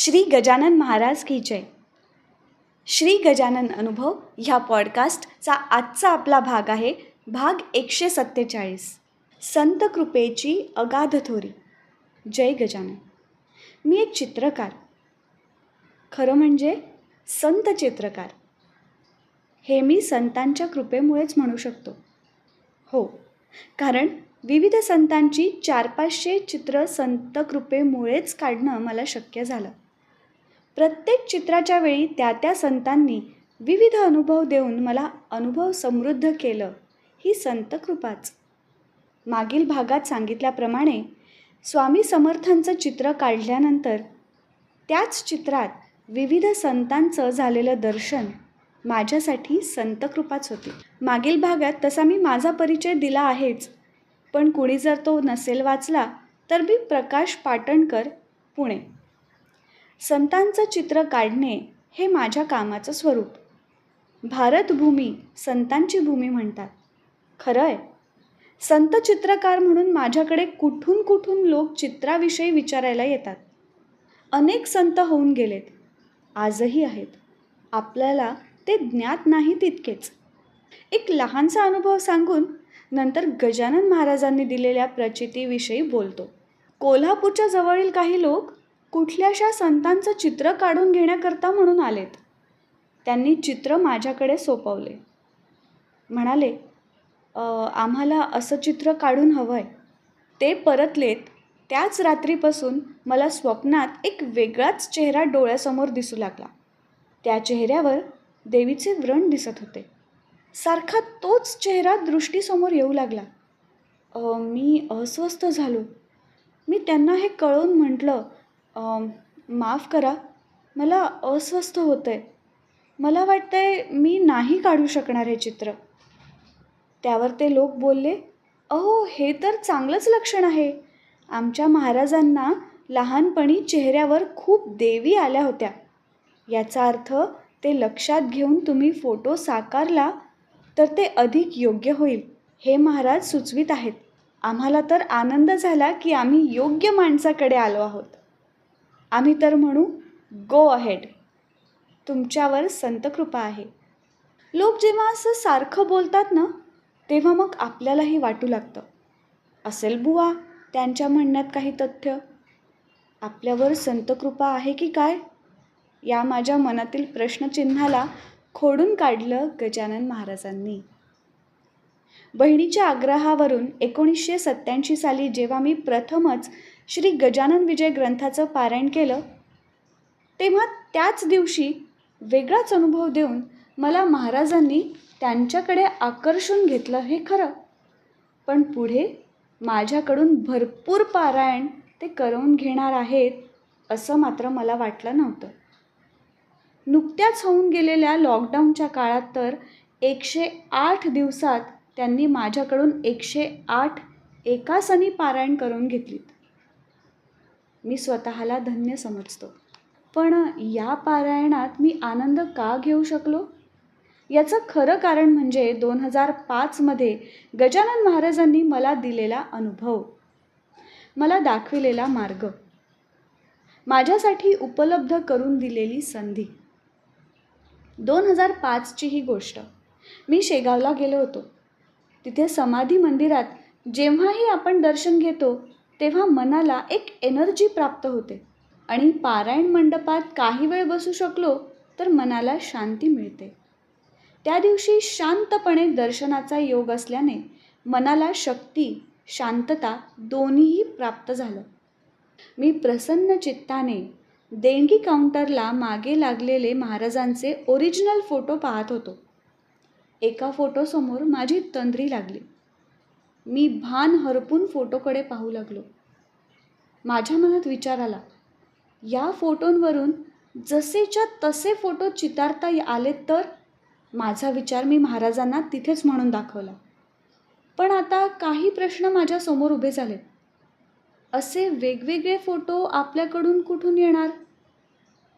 श्री गजानन महाराज की जय. श्री गजानन अनुभव ह्या पॉडकास्टचा आजचा आपला भाग आहे भाग एकशे सत्तेचाळीस. संत कृपेची अगाध थोरी. जय गजानन. मी एक चित्रकार. खरं म्हणजे संत चित्रकार. हे मी संतांच्या कृपेमुळेच म्हणू शकतो. हो कारण विविध संतांची चार पाचशे चित्र संत कृपेमुळेच काढणं मला शक्य झालं. प्रत्येक चित्राच्या वेळी त्या त्या संतांनी विविध अनुभव देऊन मला अनुभव समृद्ध केलं. ही संत कृपाच. मागील भागात सांगितल्याप्रमाणे स्वामी समर्थांचं चित्र काढल्यानंतर त्याच चित्रात विविध संतांचं झालेलं दर्शन माझ्यासाठी संतकृपाच होती. मागील भागात तसा मी माझा परिचय दिला आहेच पण कुणी जर तो नसेल वाचला तर मी प्रकाश पाटणकर पुणे. संतांचं चित्र काढणे हे माझ्या कामाचं स्वरूप. भारतभूमी संतांची भूमी म्हणतात. खरं आहे संत चित्रकार म्हणून माझ्याकडे कुठून कुठून लोक चित्राविषयी विचारायला येतात. अनेक संत होऊन गेलेत. आजही आहेत. आपल्याला ते ज्ञात नाही तितकेच. एक लहानसा अनुभव सांगून नंतर गजानन महाराजांनी दिलेल्या प्रचितीविषयी बोलतो. कोल्हापूरच्या जवळील काही लोक कुठल्याशा संतांचं चित्र काढून घेण्याकरता म्हणून आलेत. त्यांनी चित्र माझ्याकडे सोपवले. म्हणाले आम्हाला असं चित्र काढून हवं आहे ते परतलेत. त्याच रात्रीपासून मला स्वप्नात एक वेगळाच चेहरा डोळ्यासमोर दिसू लागला. त्या चेहऱ्यावर देवीचे व्रण दिसत होते. सारखा तोच चेहरा दृष्टीसमोर येऊ लागला. मी अस्वस्थ झालो. मी त्यांना हे कळवून म्हटलं माफ करा. मला अस्वस्थ होतं आहे मला वाटतं आहे मी नाही काढू शकणार हे चित्र. त्यावर ते लोक बोलले अहो हे तर चांगलंच लक्षण आहे. आमच्या महाराजांना लहानपणी चेहऱ्यावर खूप देवी आल्या होत्या. याचा अर्थ ते लक्षात घेऊन तुम्ही फोटो साकारला तर ते अधिक योग्य होईल हे महाराज सुचवित आहेत. आम्हाला तर आनंद झाला की आम्ही योग्य माणसाकडे आलो आहोत. आम्ही तर म्हणू गो अहेड तुमच्यावर संतकृपा आहे. लोक जेव्हा असं सारखं बोलतात ना तेव्हा मग आपल्यालाही वाटू लागतं. असेल बुवा त्यांच्या म्हणण्यात काही तथ्य. आपल्यावर संतकृपा आहे की काय? या माझ्या मनातील प्रश्नचिन्हाला खोडून काढलं गजानन महाराजांनी. बहिणीच्या आग्रहावरून एकोणीसशे सत्त्याऐंशी साली जेव्हा मी प्रथमच श्री गजानन विजय ग्रंथाचं पारायण केलं तेव्हा त्याच दिवशी वेगळाच अनुभव देऊन मला महाराजांनी त्यांच्याकडे आकर्षून घेतलं हे खरं. पण पुढे माझ्याकडून भरपूर पारायण ते करवून घेणार आहेत असं मात्र मला वाटलं नव्हतं. नुकत्याच होऊन गेलेल्या लॉकडाऊनच्या काळात तर एकशे आठ दिवसात त्यांनी माझ्याकडून एकशे आठ एकासनी पारायण करून घेतलीत. मी स्वतःला धन्य समजतो. पण या पारायणात मी आनंद का घेऊ शकलो? याचं खरं कारण म्हणजे दोन हजार पाचमध्ये गजानन महाराजांनी मला दिलेला अनुभव. मला दाखविलेला मार्ग. माझ्यासाठी उपलब्ध करून दिलेली संधी. दोन हजार पाचची ही गोष्ट. मी शेगावला गेलो होतो. तिथे समाधी मंदिरात जेव्हाही आपण दर्शन घेतो तेव्हा मनाला एक एनर्जी प्राप्त होते. आणि पारायण मंडपात काही वेळ बसू शकलो तर मनाला शांती मिळते. त्या दिवशी शांतपणे दर्शनाचा योग असल्याने मनाला शक्ती शांतता दोन्हीही प्राप्त झालं. मी प्रसन्न चित्ताने देणगी काउंटरला मागे लागलेले महाराजांचे ओरिजिनल फोटो पाहत होतो. एका फोटोसमोर माझी तंद्री लागली. मी भान हरपून फोटोकडे पाहू लागलो. माझ्या मनात विचार आला या फोटोंवरून जसेच्या तसे फोटो चितारता आले तर? माझा विचार मी महाराजांना तिथेच म्हणून दाखवला. पण आता काही प्रश्न माझ्यासमोर उभे झाले असे वेगवेगळे फोटो आपल्याकडून कुठून येणार?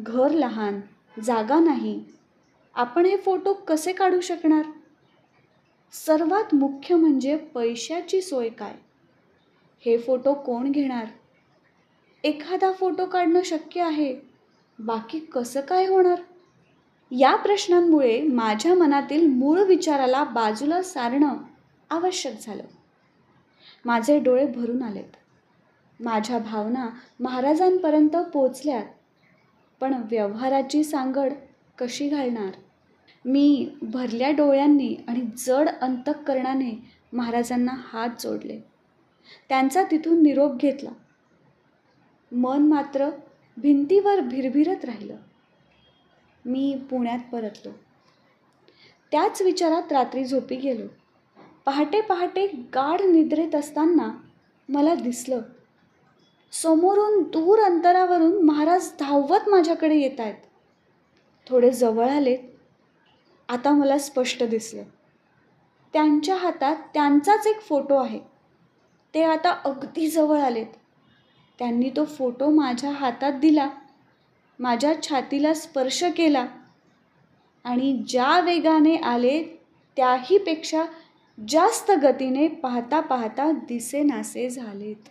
घर लहान जागा नाही. आपण हे फोटो कसे काढू शकणार? सर्वात मुख्य म्हणजे पैशाची सोय काय? हे फोटो कोण घेणार? एखादा फोटो काढणं शक्य आहे. बाकी कसं काय होणार? या प्रश्नांमुळे माझ्या मनातील मूळ विचाराला बाजूला सारणं आवश्यक झालं. माझे डोळे भरून आलेत. माझ्या भावना महाराजांपर्यंत पोचल्यात. पण व्यवहाराची सांगड कशी घालणार? मी भरल्या डोळ्यांनी आणि जड अंतःकरणाने महाराजांना हात जोडले. त्यांचा तिथून निरोप घेतला. मन मात्र भिंतीवर भिरभिरत राहिलं. मी पुण्यात परतलो. त्याच विचारात रात्री झोपी गेलो. पहाटे पहाटे गाढ निद्रेत असताना मला दिसलं समोरून दूर अंतरावरून महाराज धावत माझ्याकडे येत आहेत थोडे जवळ आलेत. आता मला स्पष्ट दिसलं. त्यांच्या हातात त्यांचाच एक फोटो आहे. ते आता अगदी जवळ आलेत. त्यांनी तो फोटो माझ्या हातात दिला. माझ्या छातीला स्पर्श केला. आणि ज्या वेगाने आले त्याहीपेक्षा जास्त गतीने पाहता पाहता दिसेनासे झालेत.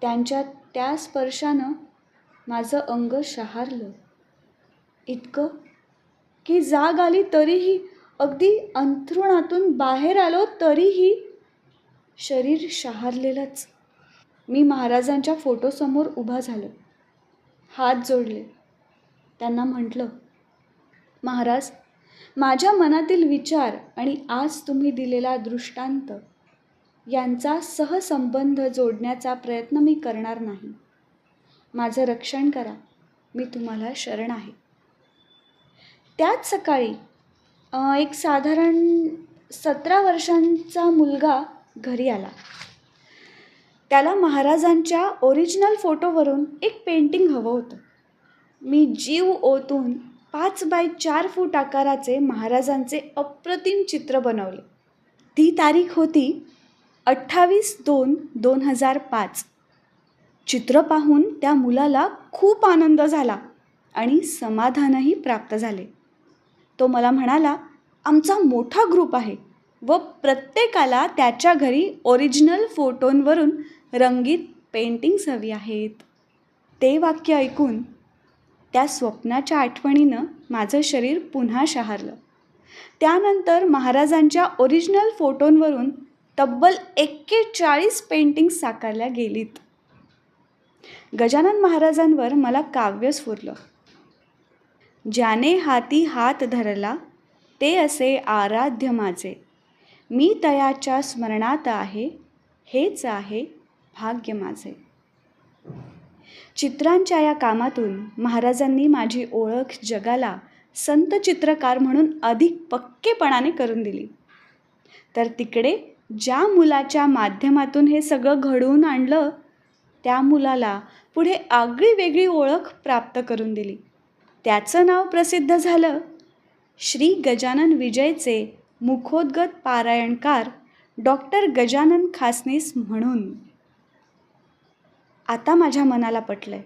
त्यांच्या त्या स्पर्शानं माझं अंग शहारलं. इतकं की जाग आली तरीही अगदी अंथरुणातून बाहेर आलो तरीही शरीर शहारलेलंच. मी महाराजांच्या फोटोसमोर उभा झालो. हात जोडले. त्यांना म्हटलं महाराज माझ्या मनातील विचार आणि आज तुम्ही दिलेला दृष्टांत यांचा सहसंबंध जोडण्याचा प्रयत्न मी करणार नाही. माझं रक्षण करा. मी तुम्हाला शरण आहे. त्याच सकाळी एक साधारण सतरा वर्षांचा मुलगा घरी आला. त्याला महाराजांच्या ओरिजिनल फोटोवरून एक पेंटिंग हवं होतं. मी जीव ओतून पाच बाय चार फूट आकाराचे महाराजांचे अप्रतिम चित्र बनवले. ती तारीख होती अठ्ठावीस दोन दोन हजार पाच. चित्र पाहून त्या मुलाला खूप आनंद झाला आणि समाधानही प्राप्त झाले. तो मला म्हणाला आमचा मोठा ग्रुप आहे व प्रत्येकाला त्याच्या घरी ओरिजिनल फोटोंवरून रंगीत पेंटिंग्स हवी आहेत. ते वाक्य ऐकून त्या स्वप्नाच्या आठवणीनं माझं शरीर पुन्हा शहारलं. त्यानंतर महाराजांच्या ओरिजिनल फोटोंवरून तब्बल एक्केचाळीस पेंटिंग्स साकारल्या गेलीत. गजानन महाराजांवर मला काव्य स्फुरलं ज्याने हाती हात धरला ते असे आराध्य माझे मी तयाच्या स्मरणात आहे हेच आहे भाग्य माझे. चित्रांच्या या कामातून महाराजांनी माझी ओळख जगाला संत चित्रकार म्हणून अधिक पक्केपणाने करून दिली. तर तिकडे ज्या मुलाच्या माध्यमातून हे सगळं घडवून आणलं त्या मुलाला पुढे आगळी वेगळी ओळख प्राप्त करून दिली. त्याचं नाव प्रसिद्ध झालं. श्री गजानन विजयचे मुखोद्गत पारायणकार डॉक्टर गजानन खासनीस म्हणून. आता माझ्या मनाला पटलंय.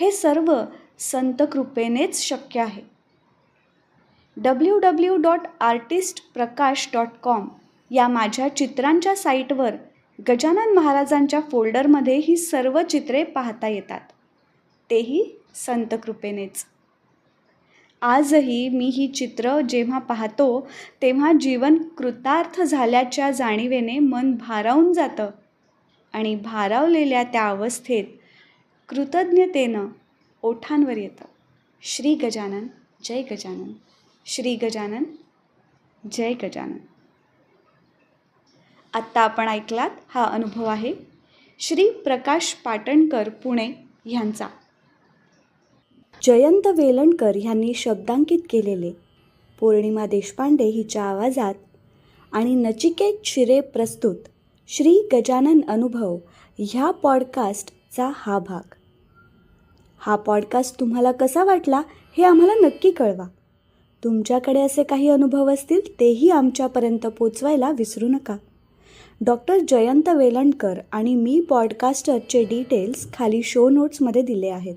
हे सर्व संत कृपेनेच शक्य आहे. W W dot artist Prakash dot com या माझ्या चित्रांच्या साईटवर गजानन महाराजांच्या फोल्डरमध्ये ही सर्व चित्रे पाहता येतात. तेही संत कृपेनेच. आजही मी ही चित्र जेव्हा पाहतो तेव्हा जीवन कृतार्थ झाल्याच्या जाणीवेने मन भारावून जातं आणि भारावलेल्या त्या अवस्थेत कृतज्ञतेनं ओठांवर येतं. श्री गजानन जय गजानन. श्री गजानन जय गजानन. आत्ता आपण ऐकलात हा अनुभव आहे श्री प्रकाश पाटणकर पुणे ह्यांचा जयंत वेलणकर ह्यांनी शब्दांकित केलेले. पौर्णिमा देशपांडे हिच्या आवाजात आणि नचिकेत शिरे प्रस्तुत श्री गजानन अनुभव ह्या पॉडकास्टचा हा भाग. हा पॉडकास्ट तुम्हाला कसा वाटला हे आम्हाला नक्की कळवा. तुमच्याकडे असे काही अनुभव असतील तेही आमच्यापर्यंत पोचवायला विसरू नका. डॉक्टर जयंत वेलणकर आणि मी पॉडकास्टरचे डिटेल्स खाली शो नोट्समध्ये दिले आहेत.